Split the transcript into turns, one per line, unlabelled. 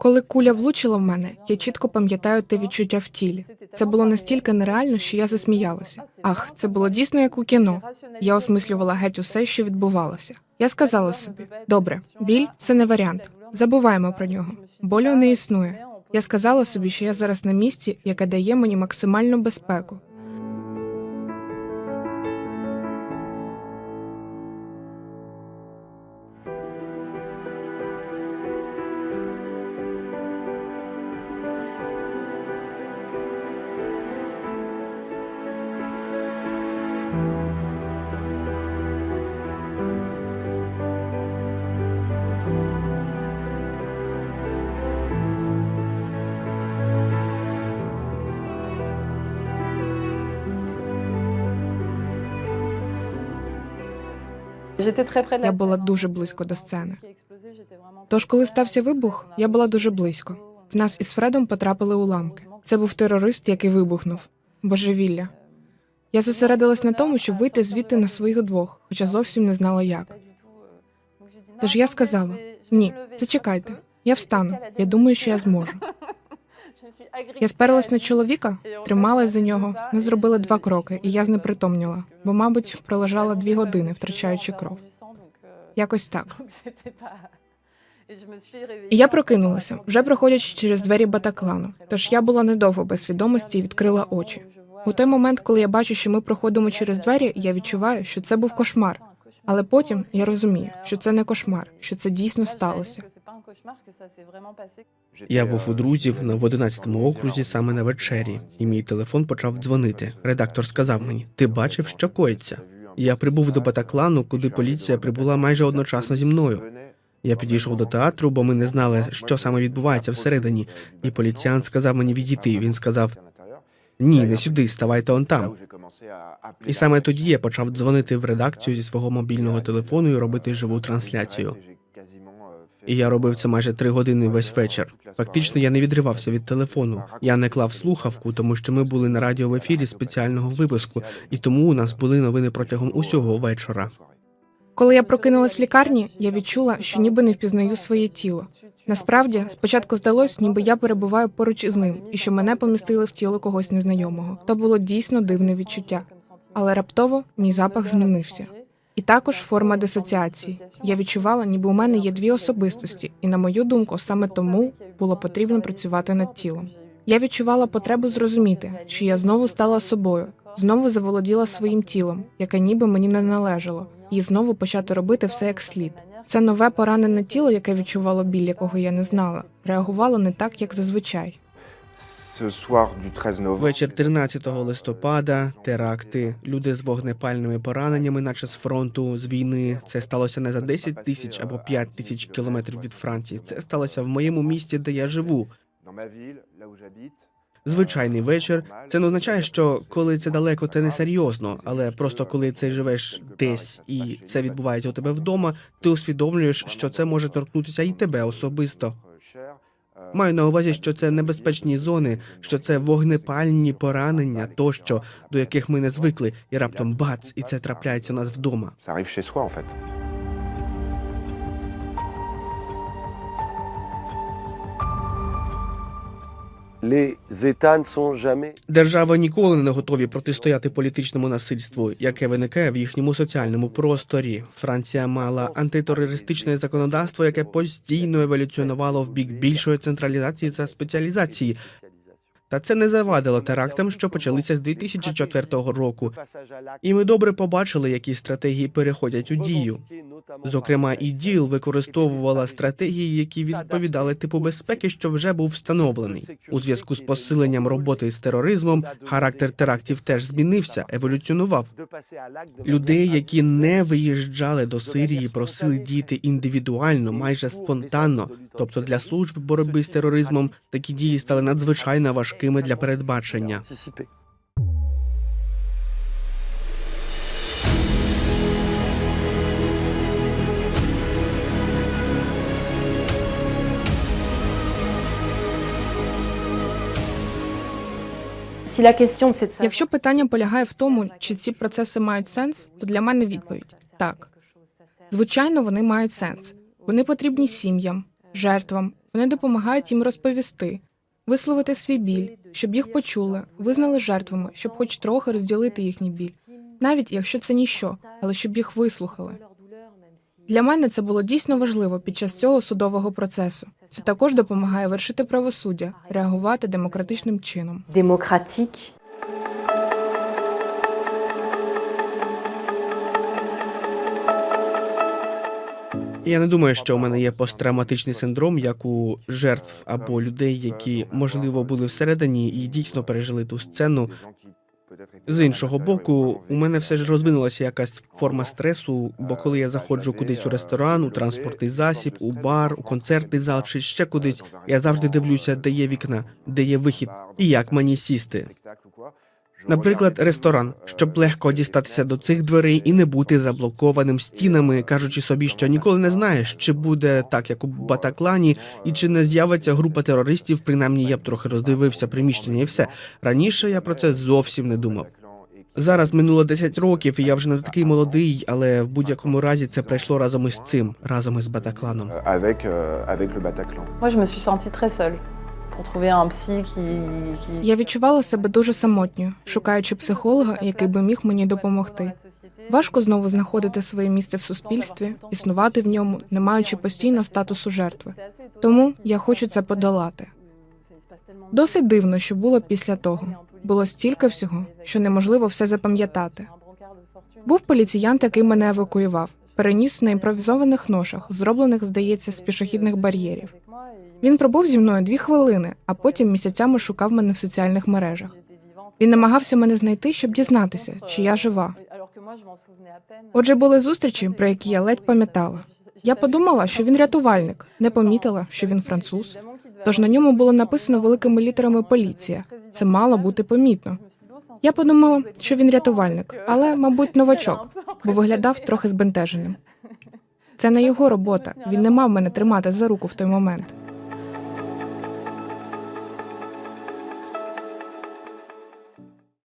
Коли куля влучила в мене, я чітко пам'ятаю те відчуття в тілі. Це було настільки нереально, що я засміялася. Ах, це було дійсно як у кіно. Я осмислювала геть усе, що відбувалося. Я сказала собі: добре, біль це не варіант. Забуваємо про нього. Болю не існує. Я сказала собі, що я зараз на місці, яке дає мені максимальну безпеку. Я була дуже близько до сцени. Тож, коли стався вибух, я була дуже близько. В нас із Фредом потрапили уламки. Це був терорист, який вибухнув. Божевілля. Я зосередилась на тому, щоб вийти звідти на своїх двох, хоча зовсім не знала як. Тож я сказала: ні, зачекайте, я встану. Я думаю, що я зможу. Я сперлась на чоловіка, трималась за нього. Ми зробили два кроки, і я знепритомніла, бо, мабуть, пролежала дві години, втрачаючи кров. Якось так. І я прокинулася, вже проходячи через двері Батаклану. Тож я була недовго без свідомості і відкрила очі. У той момент, коли я бачу, що ми проходимо через двері, я відчуваю, що це був кошмар. Але потім я розумію, що це не кошмар, що це дійсно сталося.
Я був у друзів в 11-му окрузі саме на вечері, і мій телефон почав дзвонити. Редактор сказав мені: Ти бачив, що коїться? Я прибув до Батаклану, куди поліція прибула майже одночасно зі мною. Я підійшов до театру, бо ми не знали, що саме відбувається всередині. І поліціянт сказав мені відійти. Він сказав: Ні, не сюди, ставайте он там. І саме тоді я почав дзвонити в редакцію зі свого мобільного телефону і робити живу трансляцію. І я робив це майже три години весь вечір. Фактично, я не відривався від телефону. Я не клав слухавку, тому що ми були на радіо в ефірі спеціального випуску, і тому у нас були новини протягом усього вечора.
Коли я прокинулась в лікарні, я відчула, що ніби не впізнаю своє тіло. Насправді, спочатку здалось, ніби я перебуваю поруч із ним, і що мене помістили в тіло когось незнайомого. То було дійсно дивне відчуття. Але раптово мій запах змінився. І також форма дисоціації. Я відчувала, ніби у мене є дві особистості, і на мою думку, саме тому було потрібно працювати над тілом. Я відчувала потребу зрозуміти, що я знову стала собою, знову заволоділа своїм тілом, яке ніби мені не належало, і знову почати робити все як слід. Це нове поранене тіло, яке відчувало біль, якого я не знала, реагувало не так, як зазвичай.
Вечір 13 листопада, теракти, люди з вогнепальними пораненнями, наче з фронту, з війни. Це сталося не за 10 тисяч або 5 тисяч кілометрів від Франції. Це сталося в моєму місті, де я живу. Звичайний вечір. Це не означає, що коли це далеко, це не серйозно, але просто коли ти живеш десь і це відбувається у тебе вдома, ти усвідомлюєш, що це може торкнутися і тебе особисто. Маю на увазі, що це небезпечні зони, що це вогнепальні поранення, тощо до яких ми не звикли, і раптом бац, і це трапляється у нас вдома. Держави ніколи не готові протистояти політичному насильству, яке виникає в їхньому соціальному просторі. Франція мала антитерористичне законодавство, яке постійно еволюціонувало в бік більшої централізації та спеціалізації. Та це не завадило терактам, що почалися з 2004 року. І ми добре побачили, які стратегії переходять у дію. Зокрема, і ДІЛ використовувала стратегії, які відповідали типу безпеки, що вже був встановлений. У зв'язку з посиленням роботи з тероризмом характер терактів теж змінився, еволюціонував. Людей, які не виїжджали до Сирії, просили діяти індивідуально, майже спонтанно. Тобто для служб боротьби з тероризмом такі дії стали надзвичайно важкими для передбачення.
Якщо питання полягає в тому, чи ці процеси мають сенс, то для мене відповідь так. Звичайно, вони мають сенс. Вони потрібні сім'ям, жертвам, Вони допомагають їм розповісти, висловити свій біль, щоб їх почули, визнали жертвами, щоб хоч трохи розділити їхній біль, навіть якщо це ніщо, але щоб їх вислухали. Для мене це було дійсно важливо під час цього судового процесу. Це також допомагає вершити правосуддя, реагувати демократичним чином.
démocratique.
Я не думаю, що у мене є посттравматичний синдром, як у жертв або людей, які можливо були всередині і дійсно пережили ту сцену. З іншого боку, у мене все ж розвинулася якась форма стресу, бо коли я заходжу кудись у ресторан, у транспортний засіб, у бар, у концертний зал чи ще кудись, я завжди дивлюся, де є вікна, де є вихід, і як мені сісти. Наприклад, ресторан, щоб легко дістатися до цих дверей і не бути заблокованим стінами, кажучи собі, що ніколи не знаєш, чи буде так, як у Батаклані, і чи не з'явиться група терористів. Принаймні, я б трохи роздивився приміщення і все. Раніше я про це зовсім не думав. Зараз минуло 10 років, і я вже не такий молодий, але в будь-якому разі це пройшло разом із цим, разом із Батакланом.
Avec, euh, avec le Bataclan.
Moi, je me suis sentie très seule
Я відчувала себе дуже самотньою, шукаючи психолога, який би міг мені допомогти. Важко знову знаходити своє місце в суспільстві, існувати в ньому, не маючи постійно статусу жертви. Тому я хочу це подолати. Досить дивно, що було після того. Було стільки всього, що неможливо все запам'ятати. Був поліціянт, який мене евакуював, переніс на імпровізованих ношах, зроблених, здається, з пішохідних бар'єрів. Він пробув зі мною дві хвилини, а потім місяцями шукав мене в соціальних мережах. Він намагався мене знайти, щоб дізнатися, чи я жива. Отже, були зустрічі, про які я ледь пам'ятала. Я подумала, що він рятувальник, не помітила, що він француз. Тож на ньому було написано великими літерами поліція. Це мало бути помітно. Я подумала, що він рятувальник, але, мабуть, новачок, бо виглядав трохи збентеженим. Це не його робота. Він не мав мене тримати за руку в той момент.